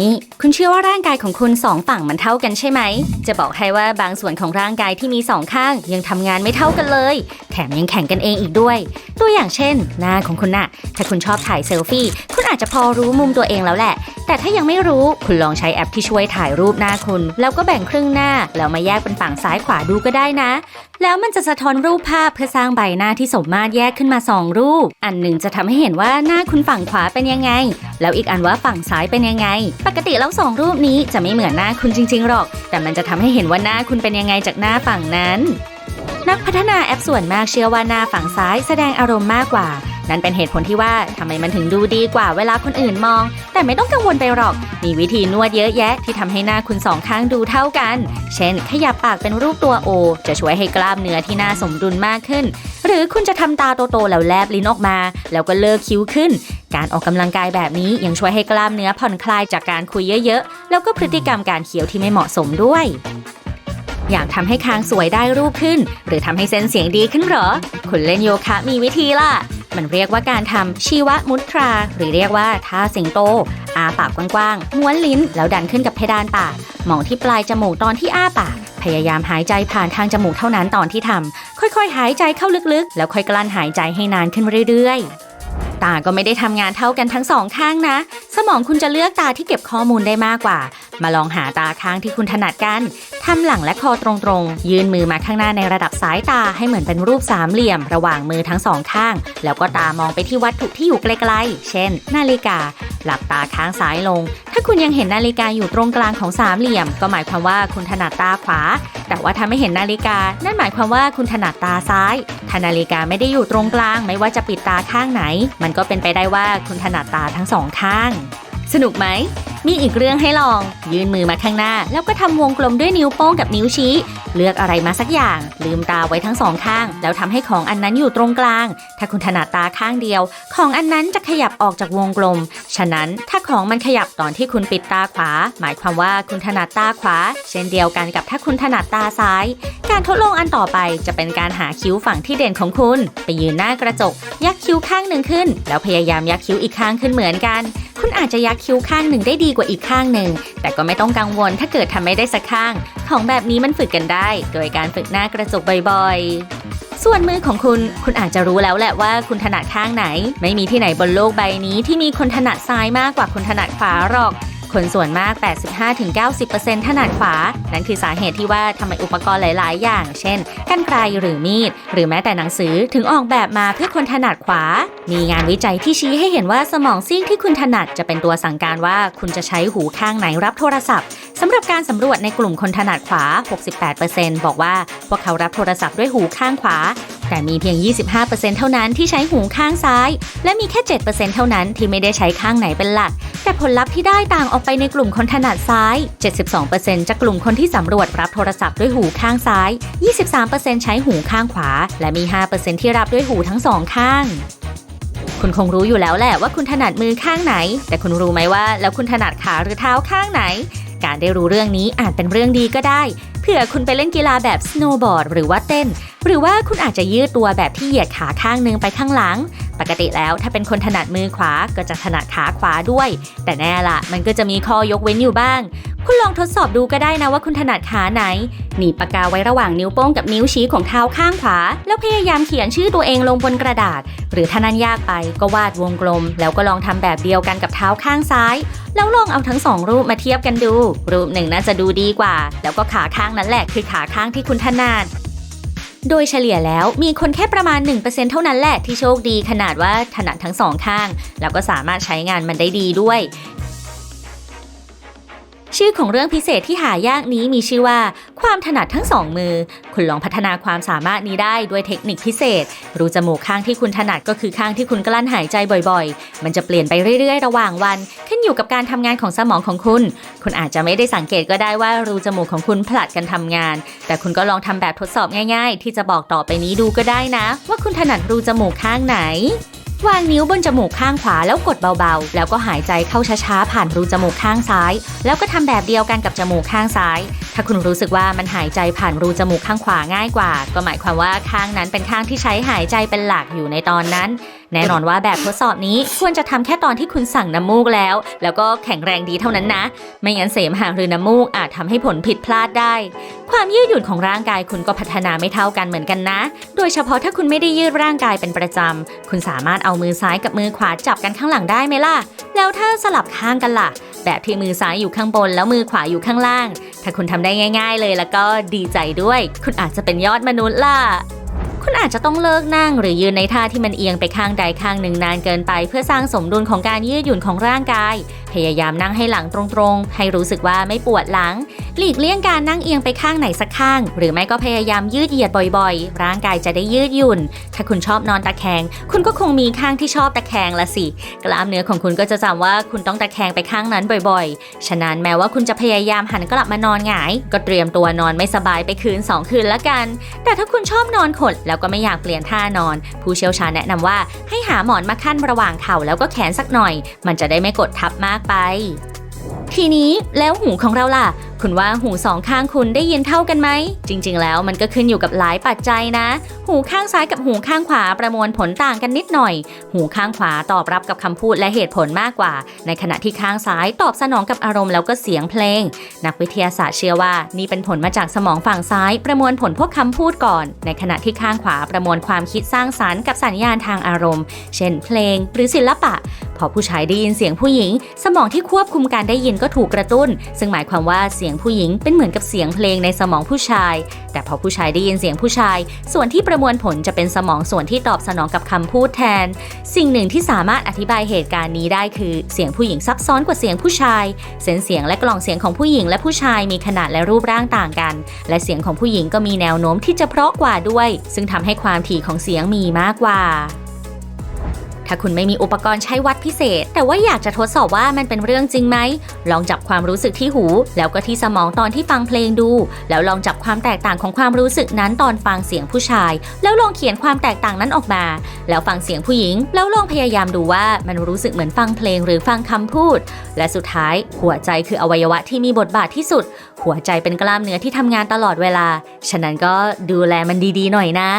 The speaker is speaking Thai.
นี้ คุณเชื่อว่าร่างกายของคุณสองฝั่งมันเท่ากันใช่ไหม จะบอกให้ว่าบางส่วนของร่างกายที่มีสองข้าง ยังทำงานไม่เท่ากันเลย แถมยังแข่งกันเองอีกด้วย ตัวอย่างเช่น หน้าของคุณน่ะ ถ้าคุณชอบถ่ายเซลฟี่ คุณอาจจะพอรู้มุมตัวเองแล้วแหละ แต่ถ้ายังไม่รู้คุณลองใช้แอปที่ช่วยถ่ายรูปหน้าคุณ แล้วก็แบ่งครึ่งหน้า แล้วมาแยกเป็นฝั่งซ้ายขวาดูก็ได้นะ แล้วมันจะสะท้อนรูปภาพเพื่อสร้างใบหน้าที่สมมาตรแยกขึ้นมา 2 รูป อันหนึ่งจะทำให้เห็นว่าหน้าคุณฝั่งขวาเป็นยังไง แล้วอีกอันว่าฝั่งซ้ายเป็นยังไง ปกติแล้วสองรูปนี้จะไม่เหมือนหน้าคุณจริง ๆหรอก แต่มันจะทำให้เห็นว่าหน้าคุณเป็นยังไงจากหน้าฝั่งนั้น นักพัฒนาแอปส่วนมากเชื่อว่าหน้าฝั่งซ้ายแสดงอารมณ์มากกว่า นั่นเป็นเหตุผลที่ว่าทำไมมันถึงดูดีกว่าเวลาคนอื่นมอง แต่ไม่ต้องกังวลไปหรอก มีวิธีนวดเยอะแยะที่ทำให้หน้าคุณสองข้างดูเท่ากัน เช่น ขยับปากเป็นรูปตัวโอ จะช่วยให้กล้ามเนื้อที่หน้าสมดุลมากขึ้น หรือคุณจะทำตาโตๆแล้วแลบลิ้นออกมา แล้วก็เลิกคิ้วขึ้น การออกกำลังกายแบบนี้ยังช่วยให้กล้ามเนื้อผ่อนคลายจากการคุยเยอะๆ แล้วก็พฤติกรรมการเคี้ยวที่ไม่เหมาะสมด้วยอยากทำให้คางสวยได้รูปขึ้น หรือทำให้เส้นเสียงดีขึ้นหรอ คุณเล่นโยคะมีวิธีล่ะ มันเรียกว่าการทำชีวมุตรา หรือเรียกว่าท่าสิงโต อาปากกว้างๆ ม้วนลิ้นแล้วดันขึ้นกับเพดานปาก มองที่ปลายจมูกตอนที่อ้าปาก พยายามหายใจผ่านทางจมูกเท่านั้นตอนที่ทำค่อยๆ หายใจเข้าลึกๆ แล้วค่อยกลั้นหายใจให้นานขึ้นเรื่อยๆ ตาก็ไม่ได้ทำงานเท่ากันทั้งสองข้างนะ สมองคุณจะเลือกตาที่เก็บข้อมูลได้มากกว่า มาลองหาตาข้างที่คุณถนัดกันทำหลังและคอตรงๆ ยื่นมือมาข้างหน้าในระดับสายตาให้เหมือนเป็นรูปสามเหลี่ยม ระหว่างมือทั้งสองข้าง แล้วก็ตามองไปที่วัตถุที่อยู่ไกลๆ เช่น นาฬิกา หลับตาข้างซ้ายลงถ้าคุณยังเห็นนาฬิกาอยู่ตรงกลางของสามเหลี่ยม ก็หมายความว่าคุณถนัดตาขวา แต่ว่าถ้าไม่เห็นนาฬิกา นั่นหมายความว่าคุณถนัดตาซ้ายถ้านาฬิกาไม่ได้อยู่ตรงกลาง ไม่ว่าจะปิดตาข้างไหน มันก็เป็นไปได้ว่าคุณถนัดตาทั้งสองข้าง สนุกไหม มีอีกเรื่องให้ลอง ยื่นมือมาข้างหน้า แล้วก็ทำวงกลมด้วยนิ้วโป้งกับนิ้วชี้ เลือกอะไรมาสักอย่าง ลืมตาไว้ทั้งสองข้าง แล้วทำให้ของอันนั้นอยู่ตรงกลาง ถ้าคุณถนัดตาข้างเดียว ของอันนั้นจะขยับออกจากวงกลม ฉะนั้นถ้าของมันขยับตอนที่คุณปิดตาขวา หมายความว่าคุณถนัดตาขวา เช่นเดียวกันกับถ้าคุณถนัดตาซ้าย การทดลองอันต่อไปจะเป็นการหาคิ้วฝั่งที่เด่นของคุณ ไปยืนหน้ากระจก ยักคิ้วข้างหนึ่งขึ้น แล้วพยายามยักคิ้วอีกข้างขึ้นเหมือนกัน คุณอาจจะยักคิ้วข้างหนึ่งได้ดีกว่าอีกข้างหนึ่ง แต่ก็ไม่ต้องกังวลถ้าเกิดทำไม่ได้สักข้าง ของแบบนี้มันฝึกกันได้ โดยการฝึกหน้ากระจกบ่อยๆ ส่วนมือของคุณ คุณอาจจะรู้แล้วแหละว่าคุณถนัดข้างไหน ไม่มีที่ไหนบนโลกใบนี้ที่มีคนถนัดซ้ายมากกว่าคนถนัดขวาหรอก คนส่วนมาก 85-90%ถนัดขวา นั่นคือสาเหตุที่ว่าทำไมอุปกรณ์หลาย ๆ อย่าง เช่นกรรไกรหรือมีด หรือแม้แต่หนังสือถึงออกแบบมาเพื่อคนถนัดขวา มีงานวิจัยที่ชี้ให้เห็นว่าสมองซีกที่คุณถนัดจะเป็นตัวสั่งการว่าคุณจะใช้หูข้างไหนรับโทรศัพท์สำหรับการสำรวจในกลุ่มคนถนัดขวา 68%บอกว่าพวกเขารับโทรศัพท์ด้วยหูข้างขวา แต่มีเพียง 25%เท่านั้นที่ใช้หูข้างซ้าย และมีแค่ 7%เท่านั้นที่ไม่ได้ใช้ข้างไหนเป็นหลัก แต่ผลลัพธ์ที่ได้ต่างออกไปในกลุ่มคนถนัดซ้าย 72%จากกลุ่มคนที่สำรวจรับโทรศัพท์ด้วยหูข้างซ้าย 23%ใช้หูข้างขวา และมี 5%ที่รับด้วยหูทั้งสองข้างคุณคงรู้อยู่แล้วแหละว่าคุณถนัดมือข้างไหน แต่คุณรู้ไหมว่าแล้วคุณถนัดขาหรือเท้าข้างไหน การได้รู้เรื่องนี้อาจเป็นเรื่องดีก็ได้ เผื่อคุณไปเล่นกีฬาแบบสโนว์บอร์ดหรือว่าเต้น หรือว่าคุณอาจจะยืดตัวแบบที่เหยียดขาข้างนึงไปข้างหลัง ปกติแล้วถ้าเป็นคนถนัดมือขวาก็จะถนัดขาขวาด้วย แต่แน่ละมันก็จะมีข้อยกเว้นอยู่บ้าง คุณลองทดสอบดูก็ได้นะว่าคุณถนัดขาไหน หนีบปากกาไว้ระหว่างนิ้วโป้งกับนิ้วชี้ของเท้าข้างขวา แล้วพยายามเขียนชื่อตัวเองลงบนกระดาษ หรือถ้านั้นยากไปก็วาดวงกลม แล้วก็ลองทำแบบเดียวกันกับเท้าข้างซ้าย แล้วลองเอาทั้งสองรูปมาเทียบกันดู รูปหนึ่งน่าจะดูดีกว่า แล้วก็ขาข้างนั้นแหละคือขาข้างที่คุณถนัดโดยเฉลี่ยแล้วมีคนแค่ประมาณ 1%เท่านั้นแหละที่โชคดีขนาดว่าถนัดทั้งสองข้าง แล้วก็สามารถใช้งานมันได้ดีด้วย ชื่อของเรื่องพิเศษที่หายากนี้มีชื่อว่า ความถนัดทั้งสองมือ คุณลองพัฒนาความสามารถนี้ได้ด้วยเทคนิคพิเศษ รูจมูกข้างที่คุณถนัดก็คือข้างที่คุณกลั้นหายใจบ่อยๆ มันจะเปลี่ยนไปเรื่อยๆ ระหว่างวัน ขึ้นอยู่กับการทำงานของสมองของคุณ คุณอาจจะไม่ได้สังเกตก็ได้ว่ารูจมูกของคุณผลัดกันทำงาน แต่คุณก็ลองทำแบบทดสอบง่าย ๆ ที่จะบอกต่อไปนี้ดูก็ได้นะ ว่าคุณถนัดรูจมูกข้างไหน วางนิ้วบนจมูกข้างขวาแล้วกดเบาๆ แล้วก็หายใจเข้าช้าๆ ผ่านรูจมูกข้างซ้าย แล้วก็ทำแบบเดียวกันกับจมูกข้างซ้าย ถ้าคุณรู้สึกว่ามันหายใจผ่านรูจมูกข้างขวาง่ายกว่า ก็หมายความว่าข้างนั้นเป็นข้างที่ใช้หายใจเป็นหลักอยู่ในตอนนั้น แน่นอนว่าแบบทดสอบนี้ควรจะทำแค่ตอนที่คุณสั่งน้ำมูกแล้ว แล้วก็แข็งแรงดีเท่านั้นนะ ไม่งั้นเสมหะหรือน้ำมูกอาจทำให้ผลผิดพลาดได้ ความยืดหยุ่นของร่างกายคุณก็พัฒนาไม่เท่ากันเหมือนกันนะ โดยเฉพาะถ้าคุณไม่ได้ยืดร่างกายเป็นประจำคุณสามารถเอามือซ้ายกับมือขวาจับกันข้างหลังได้ไหมล่ะ แล้วถ้าสลับข้างกันล่ะ แบบที่มือซ้ายอยู่ข้างบนแล้วมือขวาอยู่ข้างล่าง ถ้าคุณทำได้ง่าย ๆ เลยแล้วก็ดีใจด้วย คุณอาจจะเป็นยอดมนุษย์ล่ะ คุณอาจจะต้องเลิกนั่งหรือยืนในท่าที่มันเอียงไปข้างใดข้างหนึ่งนานเกินไป เพื่อสร้างสมดุลของการยืดหยุ่นของร่างกาย พยายามนั่งให้หลังตรงๆ ให้รู้สึกว่าไม่ปวดหลัง หลีกเลี่ยงการนั่งเอียงไปข้างไหนสักข้าง หรือไม่ก็พยายามยืดเหยียดบ่อยๆ ร่างกายจะได้ยืดหยุ่น ถ้าคุณชอบนอนตะแคง คุณก็คงมีข้างที่ชอบตะแคงละสิ กล้ามเนื้อของคุณก็จะจำว่าคุณต้องตะแคงไปข้างนั้นบ่อยๆ ฉะนั้นแม้ว่าคุณจะพยายามหันกลับมานอนหงาย ก็เตรียมตัวนอนไม่สบายไปคืนสองคืนละกัน แต่ถ้าคุณชอบนอนขดแล้วก็ไม่อยากเปลี่ยนท่านอน ผู้เชี่ยวชาญแนะนำว่าให้หาหมอนมาขั้นระหว่างเข่าแล้วก็แขนสักหน่อย มันจะได้ไม่กดทับมากไป ทีนี้แล้วหูของเราล่ะ คุณว่าหูสองข้างคุณได้ยินเท่ากันไหม จริง ๆ แล้วมันก็ขึ้นอยู่กับหลายปัจจัยนะ หูข้างซ้ายกับหูข้างขวาประมวลผลต่างกันนิดหน่อย หูข้างขวาตอบรับกับคำพูดและเหตุผลมากกว่า ในขณะที่ข้างซ้ายตอบสนองกับอารมณ์แล้วก็เสียงเพลง นักวิทยาศาสตร์เชื่อว่า นี่เป็นผลมาจากสมองฝั่งซ้าย ประมวลผลพวกคำพูดก่อน ในขณะที่ข้างขวาประมวลความคิดสร้างสรรค์กับสัญญาณทางอารมณ์ เช่น เพลง หรือศิลปะ อผู้ชายได้ยินเสียงผู้หญิง สมองที่ควบคุมการได้ยินก็ถูกกระตุ้น ซึ่งหมายความว่าเสียงผู้หญิงเป็นเหมือนกับเสียงเพลงในสมองผู้ชาย แต่พอผู้ชายได้ยินเสียงผู้ชาย ส่วนที่ประมวลผลจะเป็นสมองส่วนที่ตอบสนองกับคำพูดแทน สิ่งหนึ่งที่สามารถอธิบายเหตุการณ์นี้ได้คือเสียงผู้หญิงซับซ้อนกว่าเสียงผู้ชาย เส้นเสียงและกล่องเสียงของผู้หญิงและผู้ชายมีขนาดและรูปร่างต่างกัน และเสียงของผู้หญิงก็มีแนวโน้มที่จะเพราะกว่าด้วย ซึ่งทำให้ความถี่ของเสียงมีมากกว่า ถ้าคุณไม่มีอุปกรณ์ใช้วัดพิเศษ แต่ว่าอยากจะทดสอบว่ามันเป็นเรื่องจริงไหม ลองจับความรู้สึกที่หู แล้วก็ที่สมองตอนที่ฟังเพลงดู แล้วลองจับความแตกต่างของความรู้สึกนั้นตอนฟังเสียงผู้ชาย แล้วลองเขียนความแตกต่างนั้นออกมา แล้วฟังเสียงผู้หญิง แล้วลองพยายามดูว่ามันรู้สึกเหมือนฟังเพลงหรือฟังคำพูด และสุดท้ายหัวใจคืออวัยวะที่มีบทบาทที่สุด หัวใจเป็นกล้ามเนื้อที่ทำงานตลอดเวลา ฉะนั้นก็ดูแลมันดีๆ หน่อยนะ